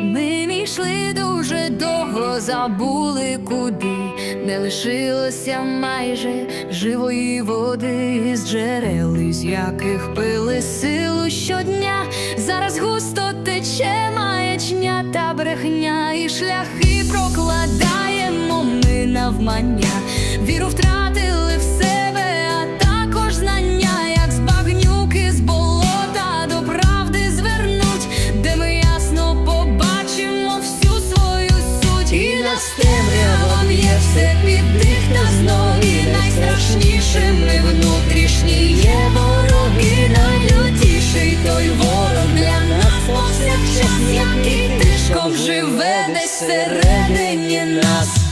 Ми не йшли дуже довго, забули куди, не лишилося майже живої води з джерел, із яких пили силу щодня. Зараз густо тече маячня та брехня, і шляхи прокладаємо ми навмання. Віру втратили нас темрявом є все під дих та знов, і найстрашнішими внутрішні є вороги, найлютіший той ворог для нас повсякчас, який тишком живе десь всередині нас.